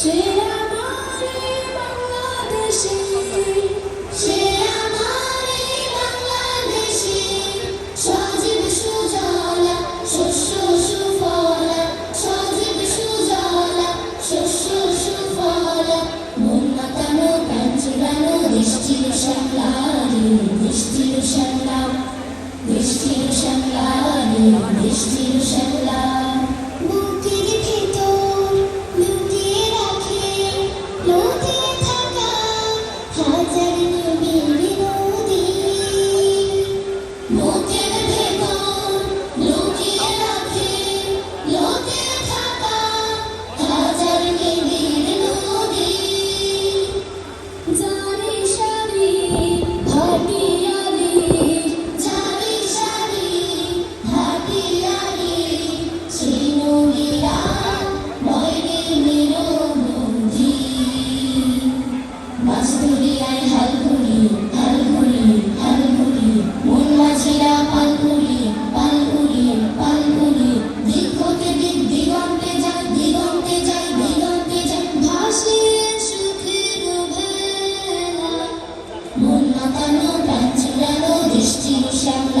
সে আমার বাংলাদেশি, সে আমার বাংলাদেশি, সজীব সুজলা, শস্য সুফলা, সজীব সুজলা, শস্য সুফলা মন মাতানো পাঞ্চিলানো দৃষ্টির শ্যামলারি দৃষ্টির শ্যামলা, দৃষ্টির শ্যামলারি দৃষ্টির শ্যামলা। দৃষ্টির